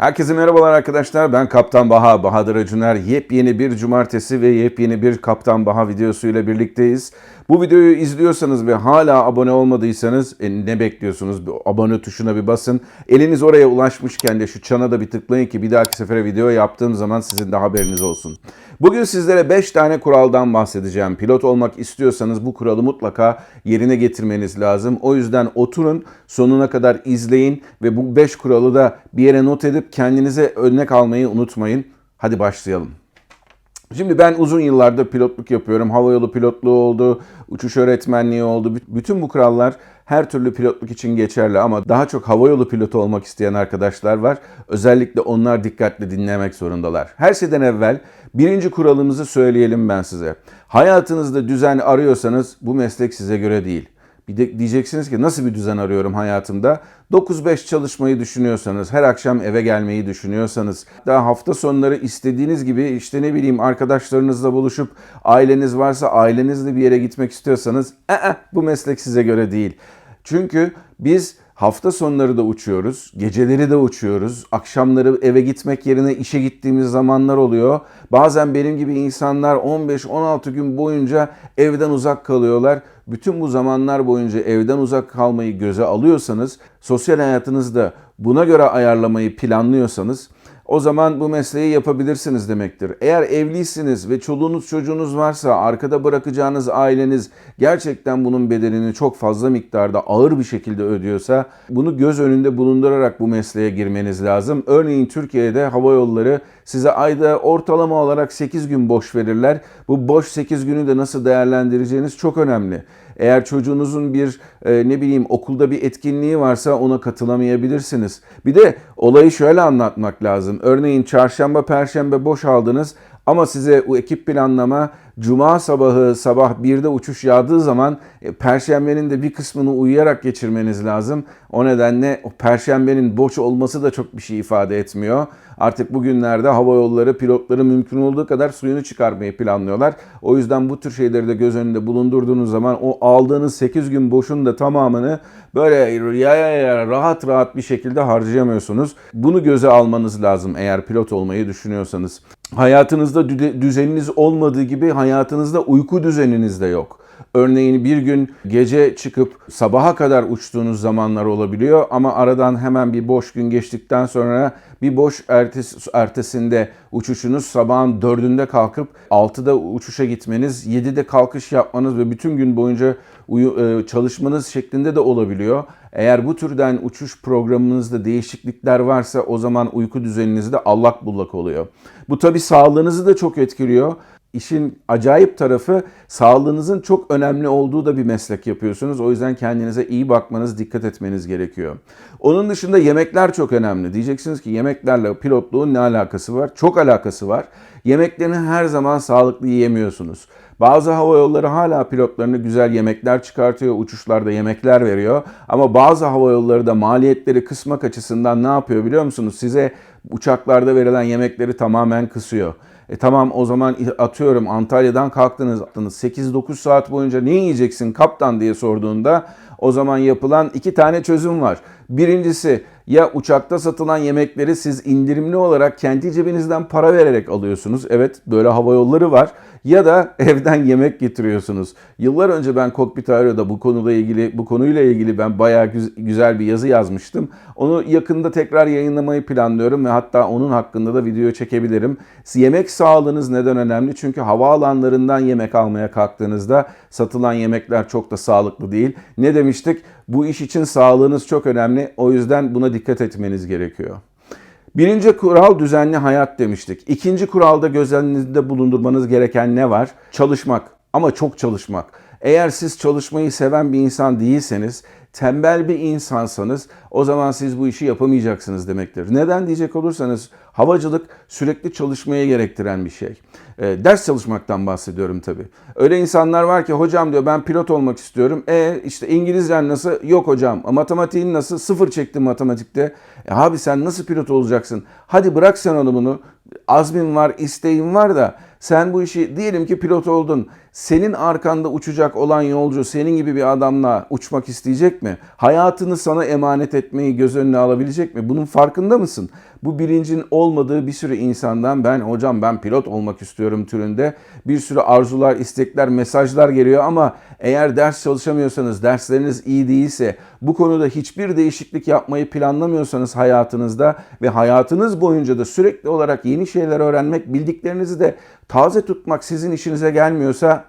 Herkese merhabalar arkadaşlar. Ben Kaptan Baha, Bahadır Acuner. Yepyeni bir cumartesi ve yepyeni bir Kaptan Baha videosuyla birlikteyiz. Bu videoyu izliyorsanız ve hala abone olmadıysanız e, ne bekliyorsunuz? Bir abone tuşuna bir basın. Eliniz oraya ulaşmışken de şu çana da bir tıklayın ki bir dahaki sefere video yaptığım zaman sizin de haberiniz olsun. Bugün sizlere 5 tane kuraldan bahsedeceğim. Pilot olmak istiyorsanız bu kuralı mutlaka yerine getirmeniz lazım. O yüzden oturun sonuna kadar izleyin ve bu 5 kuralı da bir yere not edip kendinize örnek almayı unutmayın. Hadi başlayalım. Şimdi ben uzun yıllardır pilotluk yapıyorum. Havayolu pilotluğu oldu, uçuş öğretmenliği oldu. Bütün bu kurallar her türlü pilotluk için geçerli ama daha çok havayolu pilotu olmak isteyen arkadaşlar var. Özellikle onlar dikkatli dinlemek zorundalar. Her şeyden evvel birinci kuralımızı söyleyelim ben size. Hayatınızda düzen arıyorsanız bu meslek size göre değil. Bir de diyeceksiniz ki nasıl bir düzen arıyorum hayatımda? 9-5 çalışmayı düşünüyorsanız, her akşam eve gelmeyi düşünüyorsanız, daha hafta sonları istediğiniz gibi işte ne bileyim arkadaşlarınızla buluşup aileniz varsa ailenizle bir yere gitmek istiyorsanız, "Aa, bu meslek size göre değil. Çünkü biz hafta sonları da uçuyoruz, geceleri de uçuyoruz. Akşamları eve gitmek yerine işe gittiğimiz zamanlar oluyor. Bazen benim gibi insanlar 15-16 gün boyunca evden uzak kalıyorlar. Bütün bu zamanlar boyunca evden uzak kalmayı göze alıyorsanız, sosyal hayatınızda buna göre ayarlamayı planlıyorsanız o zaman bu mesleği yapabilirsiniz demektir. Eğer evliysiniz ve çoluğunuz çocuğunuz varsa arkada bırakacağınız aileniz gerçekten bunun bedelini çok fazla miktarda ağır bir şekilde ödüyorsa bunu göz önünde bulundurarak bu mesleğe girmeniz lazım. Örneğin Türkiye'de hava yolları size ayda ortalama olarak 8 gün boş verirler. Bu boş 8 günü de nasıl değerlendireceğiniz çok önemli. Eğer çocuğunuzun bir e, ne bileyim okulda bir etkinliği varsa ona katılamayabilirsiniz. Bir de olayı şöyle anlatmak lazım. Örneğin çarşamba, perşembe boş aldınız ama size o ekip planlama cuma sabahı sabah 1'de uçuş yağdığı zaman e, perşembenin de bir kısmını uyuyarak geçirmeniz lazım. O nedenle o perşembenin boş olması da çok bir şey ifade etmiyor. Artık bugünlerde hava yolları pilotları mümkün olduğu kadar suyunu çıkarmayı planlıyorlar. O yüzden bu tür şeyleri de göz önünde bulundurduğunuz zaman o aldığınız 8 gün boşun da tamamını böyle ya ya ya rahat rahat bir şekilde harcayamıyorsunuz. Bunu göze almanız lazım eğer pilot olmayı düşünüyorsanız. Hayatınızda düzeniniz olmadığı gibi hayatınızda uyku düzeniniz de yok. Örneğin bir gün gece çıkıp sabaha kadar uçtuğunuz zamanlar olabiliyor ama aradan hemen bir boş gün geçtikten sonra bir boş ertesi, ertesinde uçuşunuz sabahın dördünde kalkıp 6'da uçuşa gitmeniz, 7'de kalkış yapmanız ve bütün gün boyunca uyu, e, çalışmanız şeklinde de olabiliyor. Eğer bu türden uçuş programınızda değişiklikler varsa o zaman uyku düzeninizde allak bullak oluyor. Bu tabi sağlığınızı da çok etkiliyor. İşin acayip tarafı sağlığınızın çok önemli olduğu da bir meslek yapıyorsunuz. O yüzden kendinize iyi bakmanız, dikkat etmeniz gerekiyor. Onun dışında yemekler çok önemli. Diyeceksiniz ki yemeklerle pilotluğun ne alakası var? Çok alakası var. Yemeklerini her zaman sağlıklı yiyemiyorsunuz. Bazı hava yolları hala pilotlarını güzel yemekler çıkartıyor, uçuşlarda yemekler veriyor. Ama bazı hava yolları da maliyetleri kısmak açısından ne yapıyor biliyor musunuz? Size uçaklarda verilen yemekleri tamamen kısıyor. E tamam o zaman atıyorum Antalya'dan kalktınız 8-9 saat boyunca ne yiyeceksin kaptan diye sorduğunda o zaman yapılan iki tane çözüm var. Birincisi ya uçakta satılan yemekleri siz indirimli olarak kendi cebinizden para vererek alıyorsunuz. Evet böyle hava yolları var. Ya da evden yemek getiriyorsunuz. Yıllar önce ben Cockpit Aero'da bu konuyla ilgili bu konuyla ilgili ben bayağı güzel bir yazı yazmıştım. Onu yakında tekrar yayınlamayı planlıyorum ve hatta onun hakkında da video çekebilirim. Yemek sağlığınız neden önemli? Çünkü havaalanlarından yemek almaya kalktığınızda satılan yemekler çok da sağlıklı değil. Ne demiştik? Bu iş için sağlığınız çok önemli. O yüzden buna dikkat etmeniz gerekiyor. Birinci kural düzenli hayat demiştik. İkinci kuralda göz önünde bulundurmanız gereken ne var? Çalışmak ama çok çalışmak. Eğer siz çalışmayı seven bir insan değilseniz, tembel bir insansanız o zaman siz bu işi yapamayacaksınız demektir. Neden diyecek olursanız havacılık sürekli çalışmaya gerektiren bir şey. E, ders çalışmaktan bahsediyorum tabii. Öyle insanlar var ki hocam diyor ben pilot olmak istiyorum. E işte İngilizcen nasıl? Yok hocam. Matematiğin nasıl? Sıfır çektim matematikte. E, abi sen nasıl pilot olacaksın? Hadi bırak sen onu bunu. Azmin var, isteğin var da sen bu işi diyelim ki pilot oldun. Senin arkanda uçacak olan yolcu senin gibi bir adamla uçmak isteyecek mi? Hayatını sana emanet etmeyi göz önüne alabilecek mi? Bunun farkında mısın? Bu bilincin olmadığı bir sürü insandan ben hocam ben pilot olmak istiyorum türünde bir sürü arzular, istekler, mesajlar geliyor ama eğer ders çalışamıyorsanız, dersleriniz iyi değilse, bu konuda hiçbir değişiklik yapmayı planlamıyorsanız hayatınızda ve hayatınız boyunca da sürekli olarak yeni şeyler öğrenmek, bildiklerinizi de taze tutmak sizin işinize gelmiyorsa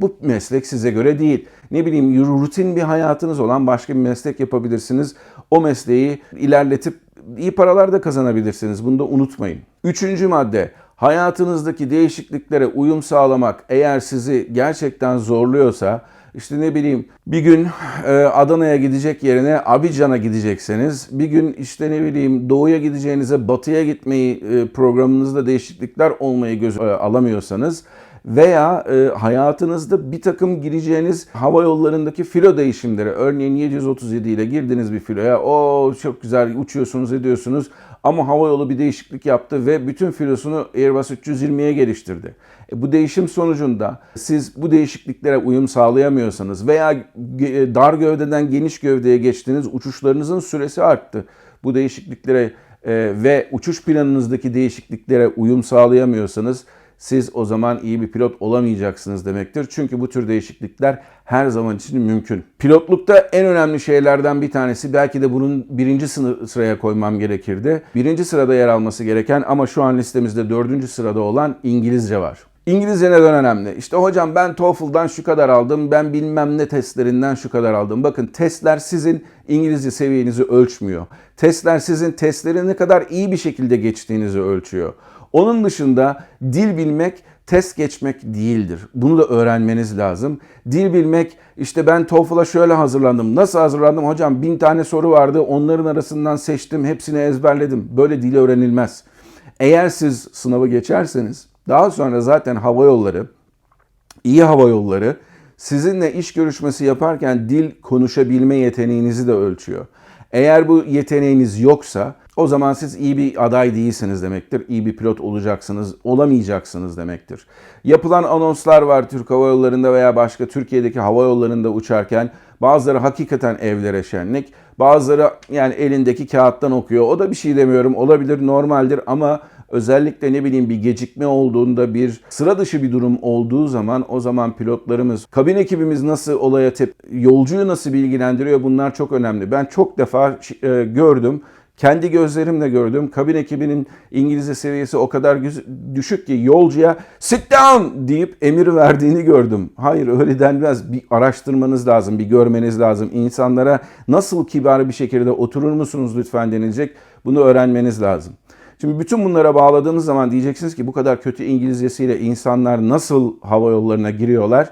bu meslek size göre değil. Ne bileyim rutin bir hayatınız olan başka bir meslek yapabilirsiniz. O mesleği ilerletip iyi paralar da kazanabilirsiniz. Bunu da unutmayın. Üçüncü madde hayatınızdaki değişikliklere uyum sağlamak eğer sizi gerçekten zorluyorsa işte ne bileyim bir gün e, Adana'ya gidecek yerine Abidjan'a gidecekseniz, bir gün işte ne bileyim doğuya gideceğinize batıya gitmeyi e, programınızda değişiklikler olmayı göz e, alamıyorsanız veya e, hayatınızda bir takım gireceğiniz hava yollarındaki filo değişimleri örneğin 737 ile girdiniz bir filoya o çok güzel uçuyorsunuz ediyorsunuz ama hava yolu bir değişiklik yaptı ve bütün filosunu Airbus 320'ye geliştirdi. E, bu değişim sonucunda siz bu değişikliklere uyum sağlayamıyorsanız veya e, dar gövdeden geniş gövdeye geçtiniz uçuşlarınızın süresi arttı. Bu değişikliklere e, ve uçuş planınızdaki değişikliklere uyum sağlayamıyorsanız siz o zaman iyi bir pilot olamayacaksınız demektir. Çünkü bu tür değişiklikler her zaman için mümkün. Pilotlukta en önemli şeylerden bir tanesi belki de bunun birinci sıraya koymam gerekirdi. Birinci sırada yer alması gereken ama şu an listemizde dördüncü sırada olan İngilizce var. İngilizce neden önemli? İşte hocam ben TOEFL'dan şu kadar aldım, ben bilmem ne testlerinden şu kadar aldım. Bakın testler sizin İngilizce seviyenizi ölçmüyor. Testler sizin testleri ne kadar iyi bir şekilde geçtiğinizi ölçüyor. Onun dışında dil bilmek test geçmek değildir. Bunu da öğrenmeniz lazım. Dil bilmek işte ben TOEFL'a şöyle hazırlandım. Nasıl hazırlandım? Hocam bin tane soru vardı. Onların arasından seçtim. Hepsini ezberledim. Böyle dil öğrenilmez. Eğer siz sınavı geçerseniz daha sonra zaten hava yolları, iyi hava yolları sizinle iş görüşmesi yaparken dil konuşabilme yeteneğinizi de ölçüyor. Eğer bu yeteneğiniz yoksa o zaman siz iyi bir aday değilsiniz demektir. İyi bir pilot olacaksınız, olamayacaksınız demektir. Yapılan anonslar var Türk Hava Yolları'nda veya başka Türkiye'deki hava yollarında uçarken. Bazıları hakikaten evlere şenlik, bazıları yani elindeki kağıttan okuyor. O da bir şey demiyorum, olabilir, normaldir ama özellikle ne bileyim bir gecikme olduğunda bir sıra dışı bir durum olduğu zaman o zaman pilotlarımız, kabin ekibimiz nasıl olaya tep yolcuyu nasıl bilgilendiriyor bunlar çok önemli. Ben çok defa e, gördüm kendi gözlerimle gördüm. Kabin ekibinin İngilizce seviyesi o kadar düşük ki yolcuya sit down deyip emir verdiğini gördüm. Hayır öyle denmez. Bir araştırmanız lazım, bir görmeniz lazım. İnsanlara nasıl kibar bir şekilde oturur musunuz lütfen denilecek. Bunu öğrenmeniz lazım. Şimdi bütün bunlara bağladığınız zaman diyeceksiniz ki bu kadar kötü İngilizcesiyle insanlar nasıl hava yollarına giriyorlar?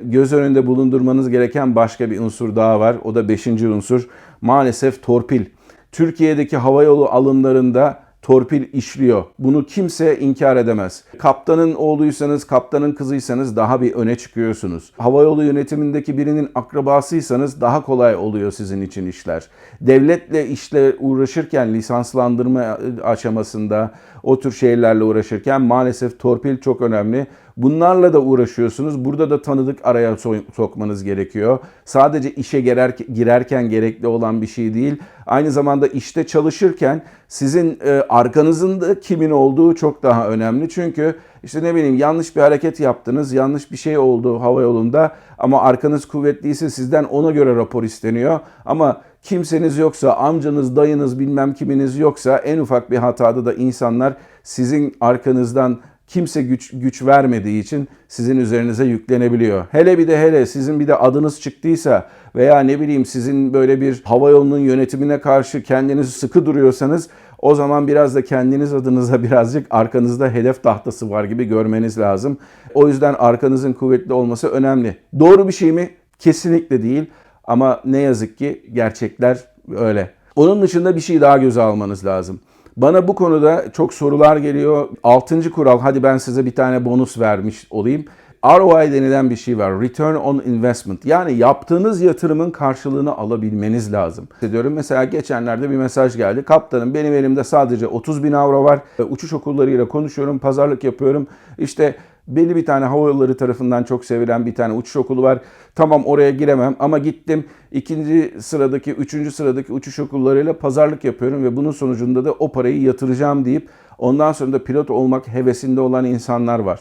Göz önünde bulundurmanız gereken başka bir unsur daha var. O da beşinci unsur. Maalesef torpil. Türkiye'deki havayolu alımlarında torpil işliyor. Bunu kimse inkar edemez. Kaptanın oğluysanız, kaptanın kızıysanız daha bir öne çıkıyorsunuz. Havayolu yönetimindeki birinin akrabasıysanız daha kolay oluyor sizin için işler. Devletle işle uğraşırken lisanslandırma aşamasında o tür şeylerle uğraşırken maalesef torpil çok önemli. Bunlarla da uğraşıyorsunuz. Burada da tanıdık araya sokmanız gerekiyor. Sadece işe girer, girerken gerekli olan bir şey değil. Aynı zamanda işte çalışırken sizin e, arkanızın da kimin olduğu çok daha önemli. Çünkü işte ne bileyim yanlış bir hareket yaptınız, yanlış bir şey oldu hava yolunda ama arkanız kuvvetliyse sizden ona göre rapor isteniyor. Ama kimseniz yoksa, amcanız, dayınız bilmem kiminiz yoksa en ufak bir hatada da insanlar sizin arkanızdan kimse güç güç vermediği için sizin üzerinize yüklenebiliyor. Hele bir de hele sizin bir de adınız çıktıysa veya ne bileyim sizin böyle bir hava yolunun yönetimine karşı kendiniz sıkı duruyorsanız o zaman biraz da kendiniz adınıza birazcık arkanızda hedef tahtası var gibi görmeniz lazım. O yüzden arkanızın kuvvetli olması önemli. Doğru bir şey mi? Kesinlikle değil. Ama ne yazık ki gerçekler öyle. Onun dışında bir şey daha göze almanız lazım. Bana bu konuda çok sorular geliyor. Altıncı kural, hadi ben size bir tane bonus vermiş olayım. ROI denilen bir şey var. Return on Investment. Yani yaptığınız yatırımın karşılığını alabilmeniz lazım. Diyorum mesela geçenlerde bir mesaj geldi. Kaptanım benim elimde sadece 30 bin avro var. Uçuş okullarıyla konuşuyorum, pazarlık yapıyorum. İşte Belli bir tane hava yolları tarafından çok sevilen bir tane uçuş okulu var. Tamam oraya giremem ama gittim ikinci sıradaki, üçüncü sıradaki uçuş okullarıyla pazarlık yapıyorum ve bunun sonucunda da o parayı yatıracağım deyip ondan sonra da pilot olmak hevesinde olan insanlar var.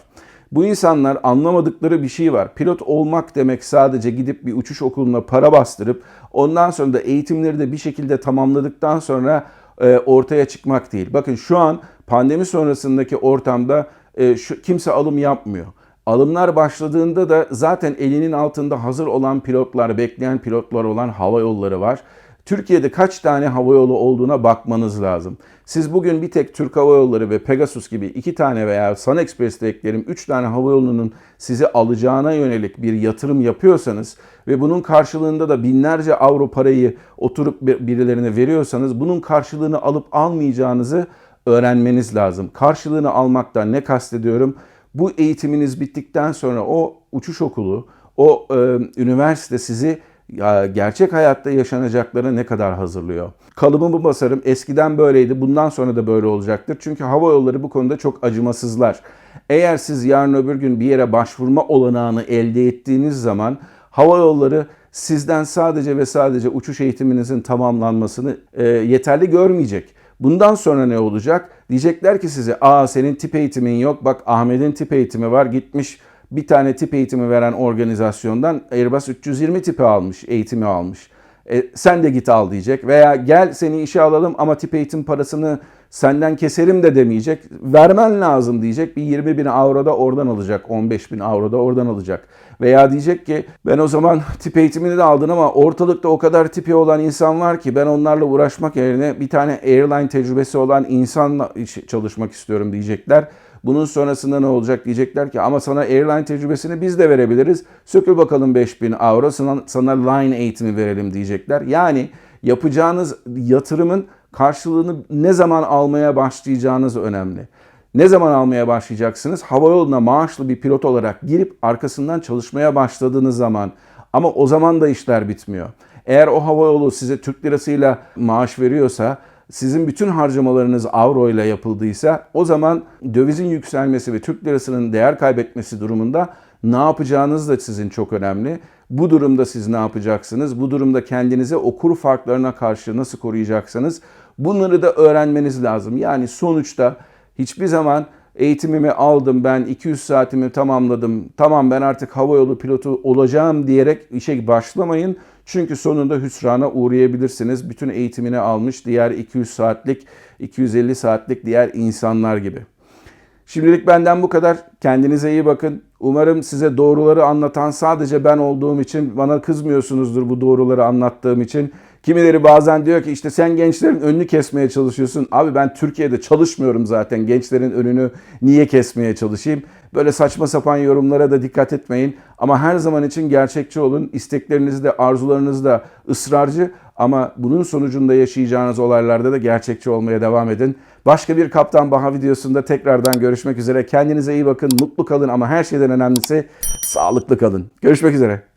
Bu insanlar anlamadıkları bir şey var. Pilot olmak demek sadece gidip bir uçuş okuluna para bastırıp ondan sonra da eğitimleri de bir şekilde tamamladıktan sonra e, ortaya çıkmak değil. Bakın şu an pandemi sonrasındaki ortamda e, şu, kimse alım yapmıyor. Alımlar başladığında da zaten elinin altında hazır olan pilotlar, bekleyen pilotlar olan hava yolları var. Türkiye'de kaç tane hava yolu olduğuna bakmanız lazım. Siz bugün bir tek Türk Hava Yolları ve Pegasus gibi iki tane veya Sun Express'te eklerim üç tane hava yolunun sizi alacağına yönelik bir yatırım yapıyorsanız ve bunun karşılığında da binlerce avro parayı oturup birilerine veriyorsanız bunun karşılığını alıp almayacağınızı öğrenmeniz lazım. Karşılığını almaktan ne kastediyorum? Bu eğitiminiz bittikten sonra o uçuş okulu, o e, üniversite sizi gerçek hayatta yaşanacaklara ne kadar hazırlıyor? Kalıbımı basarım. Eskiden böyleydi. Bundan sonra da böyle olacaktır. Çünkü hava yolları bu konuda çok acımasızlar. Eğer siz yarın öbür gün bir yere başvurma olanağını elde ettiğiniz zaman hava yolları sizden sadece ve sadece uçuş eğitiminizin tamamlanmasını e, yeterli görmeyecek. Bundan sonra ne olacak? Diyecekler ki size, aa senin tip eğitimin yok, bak Ahmet'in tip eğitimi var, gitmiş bir tane tip eğitimi veren organizasyondan Airbus 320 tipi almış, eğitimi almış. E, sen de git al diyecek veya gel seni işe alalım ama tip eğitim parasını senden keserim de demeyecek. Vermen lazım diyecek. Bir 20 bin avro da oradan alacak. 15 bin avro da oradan alacak. Veya diyecek ki ben o zaman tip eğitimini de aldın ama ortalıkta o kadar tipi olan insan var ki ben onlarla uğraşmak yerine bir tane airline tecrübesi olan insanla çalışmak istiyorum diyecekler. Bunun sonrasında ne olacak diyecekler ki ama sana airline tecrübesini biz de verebiliriz. Sökül bakalım 5000 avro sana, sana line eğitimi verelim diyecekler. Yani yapacağınız yatırımın karşılığını ne zaman almaya başlayacağınız önemli. Ne zaman almaya başlayacaksınız? Hava yoluna maaşlı bir pilot olarak girip arkasından çalışmaya başladığınız zaman. Ama o zaman da işler bitmiyor. Eğer o hava yolu size Türk lirasıyla maaş veriyorsa sizin bütün harcamalarınız avro ile yapıldıysa o zaman dövizin yükselmesi ve Türk lirasının değer kaybetmesi durumunda ne yapacağınız da sizin çok önemli. Bu durumda siz ne yapacaksınız? Bu durumda kendinize o kur farklarına karşı nasıl koruyacaksınız? Bunları da öğrenmeniz lazım. Yani sonuçta hiçbir zaman eğitimimi aldım ben 200 saatimi tamamladım tamam ben artık havayolu pilotu olacağım diyerek işe başlamayın. Çünkü sonunda hüsrana uğrayabilirsiniz. Bütün eğitimini almış diğer 200 saatlik 250 saatlik diğer insanlar gibi. Şimdilik benden bu kadar. Kendinize iyi bakın. Umarım size doğruları anlatan sadece ben olduğum için bana kızmıyorsunuzdur bu doğruları anlattığım için. Kimileri bazen diyor ki işte sen gençlerin önünü kesmeye çalışıyorsun. Abi ben Türkiye'de çalışmıyorum zaten. Gençlerin önünü niye kesmeye çalışayım? Böyle saçma sapan yorumlara da dikkat etmeyin. Ama her zaman için gerçekçi olun. İsteklerinizde, arzularınızda ısrarcı ama bunun sonucunda yaşayacağınız olaylarda da gerçekçi olmaya devam edin. Başka bir Kaptan Baha videosunda tekrardan görüşmek üzere. Kendinize iyi bakın, mutlu kalın ama her şeyden önemlisi sağlıklı kalın. Görüşmek üzere.